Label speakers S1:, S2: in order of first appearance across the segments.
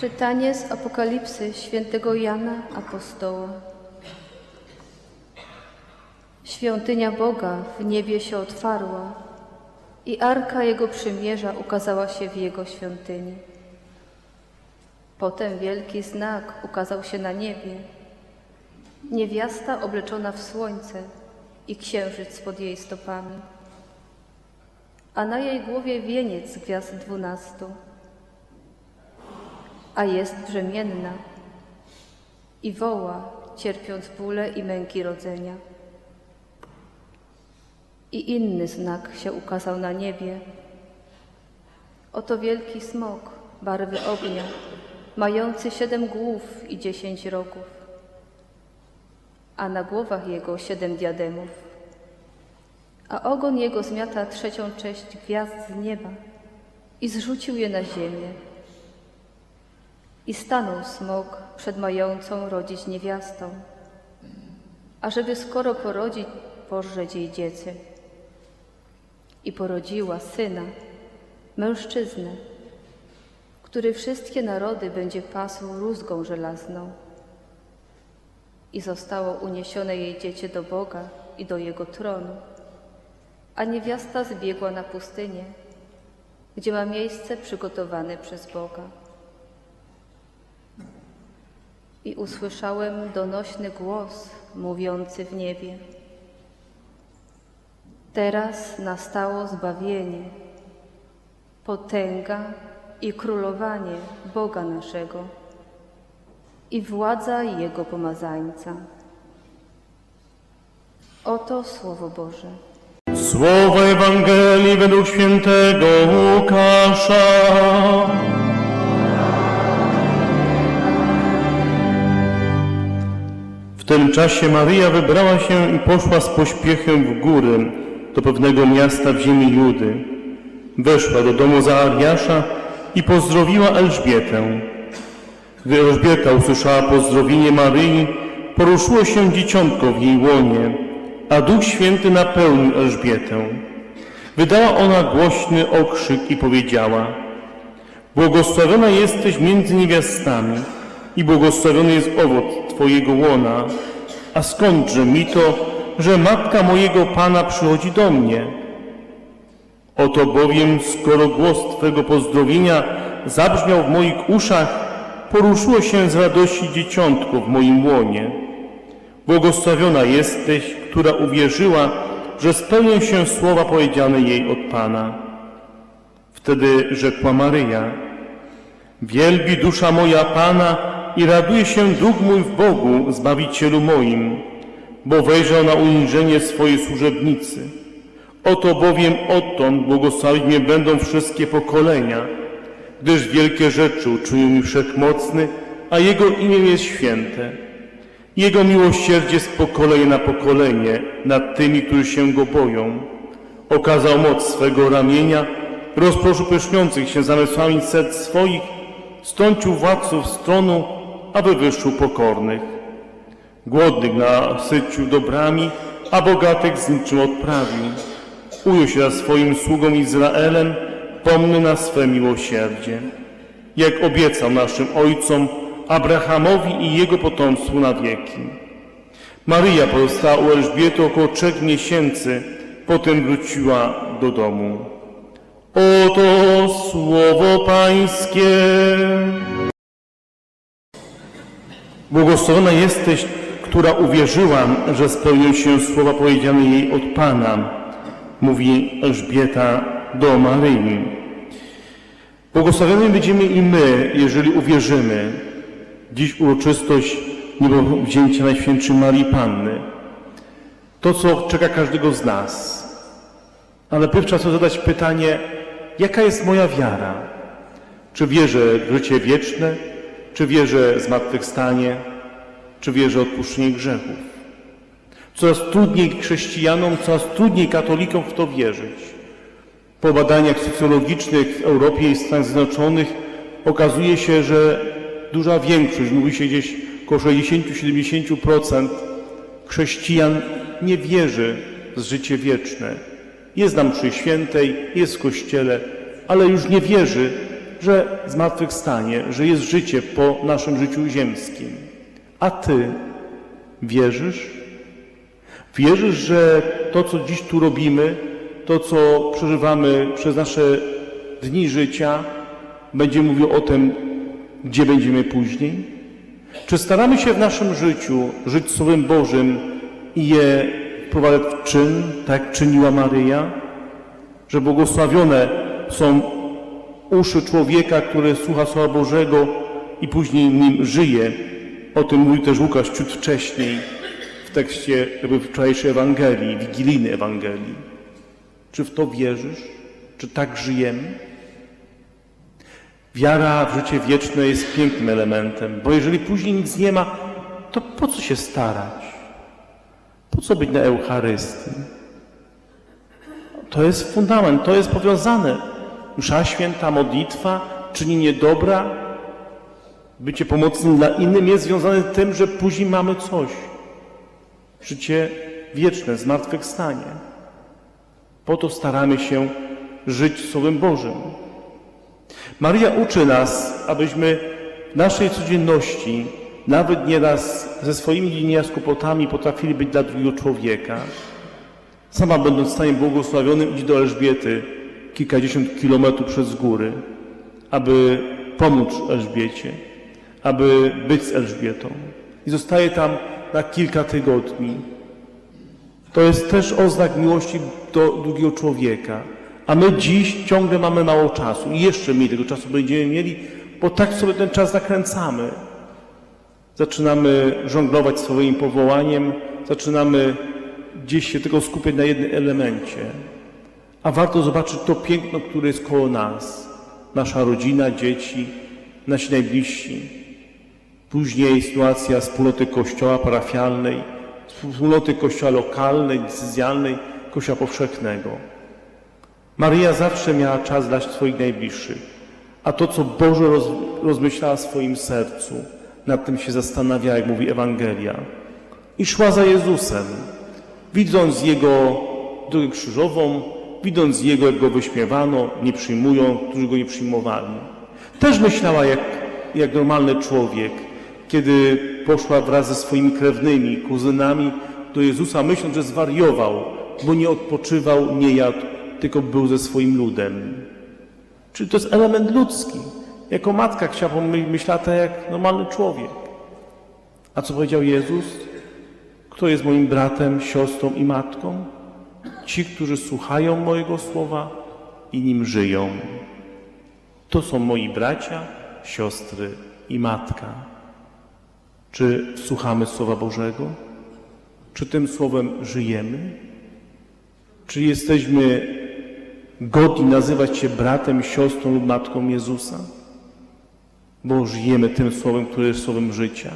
S1: Czytanie z Apokalipsy świętego Jana Apostoła. Świątynia Boga w niebie się otwarła i arka Jego przymierza ukazała się w Jego świątyni. Potem wielki znak ukazał się na niebie. Niewiasta obleczona w słońce i księżyc pod jej stopami, a na jej głowie wieniec gwiazd dwunastu a jest brzemienna i woła, cierpiąc bóle i męki rodzenia. I inny znak się ukazał na niebie. Oto wielki smok barwy ognia, mający siedem głów i dziesięć rogów, a na głowach jego siedem diademów. A ogon jego zmiata trzecią część gwiazd z nieba i zrzucił je na ziemię. I stanął smok przed mającą rodzić niewiastą, ażeby skoro porodzi, pożreć jej dziecię. I porodziła syna, mężczyznę, który wszystkie narody będzie pasł rózgą żelazną. I zostało uniesione jej dziecię do Boga i do jego tronu, a niewiasta zbiegła na pustynię, gdzie ma miejsce przygotowane przez Boga. I usłyszałem donośny głos mówiący w niebie. Teraz nastało zbawienie, potęga i królowanie Boga naszego i władza Jego pomazańca. Oto Słowo Boże.
S2: Słowo Ewangelii według świętego Łukasza. Tym czasie Maryja wybrała się i poszła z pośpiechem w góry do pewnego miasta w ziemi Judy. Weszła do domu Zaariasza i pozdrowiła Elżbietę. Gdy Elżbieta usłyszała pozdrowienie Maryi, poruszyło się dzieciątko w jej łonie, a Duch Święty napełnił Elżbietę. Wydała ona głośny okrzyk i powiedziała Błogosławiona jesteś między niewiastami i błogosławiony jest owoc Twojego łona. A skądże mi to, że matka mojego Pana przychodzi do mnie? Oto bowiem, skoro głos Twego pozdrowienia zabrzmiał w moich uszach, poruszyło się z radości dzieciątko w moim łonie. Błogosławiona jesteś, która uwierzyła, że spełnią się słowa powiedziane jej od Pana. Wtedy rzekła Maryja, Wielbi dusza moja Pana i raduje się duch mój w Bogu, Zbawicielu moim, bo wejrzał na uniżenie swojej służebnicy. Oto bowiem odtąd błogosławić mnie będą wszystkie pokolenia, gdyż wielkie rzeczy uczynił mi Wszechmocny, a Jego imię jest święte. Jego miłosierdzie z pokolenia na pokolenie nad tymi, którzy się Go boją. Okazał moc swego ramienia, rozproszył pyszniących się zamysłami serc swoich, stącił władców stronu, aby wyszł pokornych. Głodnych nasycił dobrami, a bogatych z niczym odprawił. Ujął się za swoim sługą Izraelem, pomny na swe miłosierdzie. Jak obiecał naszym ojcom, Abrahamowi i jego potomstwu na wieki. Maryja pozostała u Elżbiety około trzech miesięcy, potem wróciła do domu. Oto słowo Pańskie. Błogosławiona jesteś, która uwierzyła, że spełnią się słowa powiedziane jej od Pana, mówi Elżbieta do Maryi. Błogosławieni będziemy i my, jeżeli uwierzymy. Dziś uroczystość niebowzięcia Najświętszej Marii Panny. To, co czeka każdego z nas. Ale najpierw trzeba zadać pytanie, jaka jest moja wiara? Czy wierzę w życie wieczne? Czy wierzę w zmartwychwstanie? Czy wierzę w odpuszczenie grzechów? Coraz trudniej chrześcijanom, coraz trudniej katolikom w to wierzyć. Po badaniach socjologicznych w Europie i Stanach Zjednoczonych okazuje się, że duża większość, mówi się gdzieś około 60-70% chrześcijan nie wierzy w życie wieczne. Jest na mszy świętej, jest w kościele, ale już nie wierzy że zmartwychwstanie, że jest życie po naszym życiu ziemskim. A Ty wierzysz? Wierzysz, że to, co dziś tu robimy, to, co przeżywamy przez nasze dni życia, będzie mówił o tym, gdzie będziemy później? Czy staramy się w naszym życiu żyć Słowem Bożym i je wprowadzać w czyn, tak jak czyniła Maryja? Że błogosławione są uszy człowieka, który słucha Słowa Bożego i później nim żyje. O tym mówił też Łukasz ciut wcześniej w tekście wczorajszej Ewangelii, wigilijnej Ewangelii. Czy w to wierzysz? Czy tak żyjemy? Wiara w życie wieczne jest pięknym elementem, bo jeżeli później nic nie ma, to po co się starać? Po co być na Eucharystii? To jest fundament, to jest powiązane. Msza święta, modlitwa, czynienie dobra, bycie pomocnym dla innym jest związane z tym, że później mamy coś. Życie wieczne, zmartwychwstanie. Po to staramy się żyć Słowem Bożym. Maria uczy nas, abyśmy w naszej codzienności, nawet nieraz ze swoimi nieraz potrafili być dla drugiego człowieka. Sama będąc stanem błogosławionym, idź do Elżbiety kilkadziesiąt kilometrów przez góry, aby pomóc Elżbiecie, aby być z Elżbietą. I zostaje tam na kilka tygodni. To jest też oznak miłości do drugiego człowieka. A my dziś ciągle mamy mało czasu i jeszcze mniej tego czasu będziemy mieli, bo tak sobie ten czas zakręcamy. Zaczynamy żonglować swoim powołaniem, zaczynamy gdzieś się tylko skupiać na jednym elemencie. A warto zobaczyć to piękno, które jest koło nas. Nasza rodzina, dzieci, nasi najbliżsi. Później sytuacja wspólnoty kościoła parafialnej, wspólnoty kościoła lokalnej, decyzjalnej, kościoła powszechnego. Maryja zawsze miała czas dla swoich najbliższych, a to, co Boże roz, rozmyślała w swoim sercu, nad tym się zastanawiała, jak mówi Ewangelia. I szła za Jezusem, widząc Jego drogę krzyżową, widząc Jego, jak Go wyśmiewano, nie przyjmują, którzy Go nie przyjmowali. Też myślała jak, jak normalny człowiek, kiedy poszła wraz ze swoimi krewnymi, kuzynami do Jezusa, myśląc, że zwariował, bo nie odpoczywał, nie jadł, tylko był ze swoim ludem. Czyli to jest element ludzki. Jako matka chciała myślała tak jak normalny człowiek. A co powiedział Jezus? Kto jest moim bratem, siostrą i matką? Ci, którzy słuchają mojego słowa i nim żyją. To są moi bracia, siostry i matka. Czy słuchamy Słowa Bożego? Czy tym Słowem żyjemy? Czy jesteśmy godni nazywać się bratem, siostrą lub matką Jezusa? Bo żyjemy tym Słowem, które jest Słowem życia.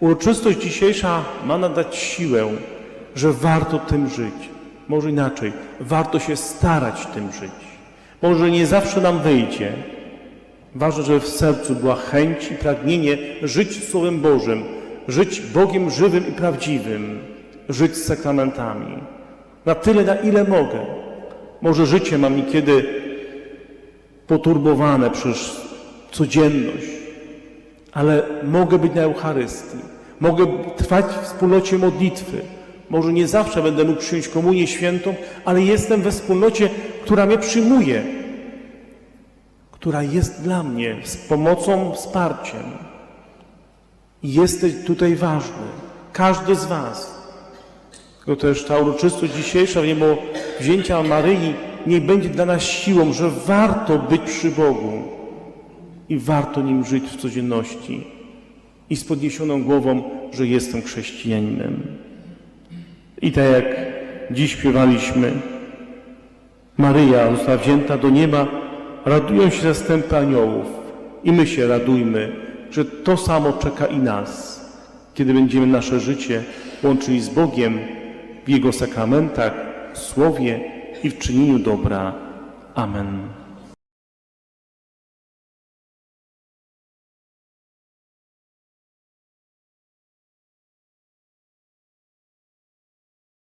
S2: Uroczystość dzisiejsza ma nadać siłę, że warto tym żyć. Może inaczej, warto się starać tym żyć. Może nie zawsze nam wyjdzie. Ważne, żeby w sercu była chęć i pragnienie żyć Słowem Bożym, żyć Bogiem żywym i prawdziwym, żyć z sakramentami. Na tyle, na ile mogę. Może życie mam niekiedy poturbowane przez codzienność, ale mogę być na Eucharystii, mogę trwać w wspólnocie modlitwy. Może nie zawsze będę mógł przyjąć komunię świętą, ale jestem we wspólnocie, która mnie przyjmuje, która jest dla mnie z pomocą, wsparciem. Jesteś tutaj ważny, każdy z Was. Dlatego też ta uroczystość dzisiejsza, mimo wzięcia Maryi, niech będzie dla nas siłą, że warto być przy Bogu i warto nim żyć w codzienności i z podniesioną głową, że jestem chrześcijaninem. I tak jak dziś śpiewaliśmy, Maryja została wzięta do nieba, radują się zastępy aniołów i my się radujmy, że to samo czeka i nas, kiedy będziemy nasze życie łączyli z Bogiem w Jego sakramentach, w Słowie i w czynieniu dobra. Amen.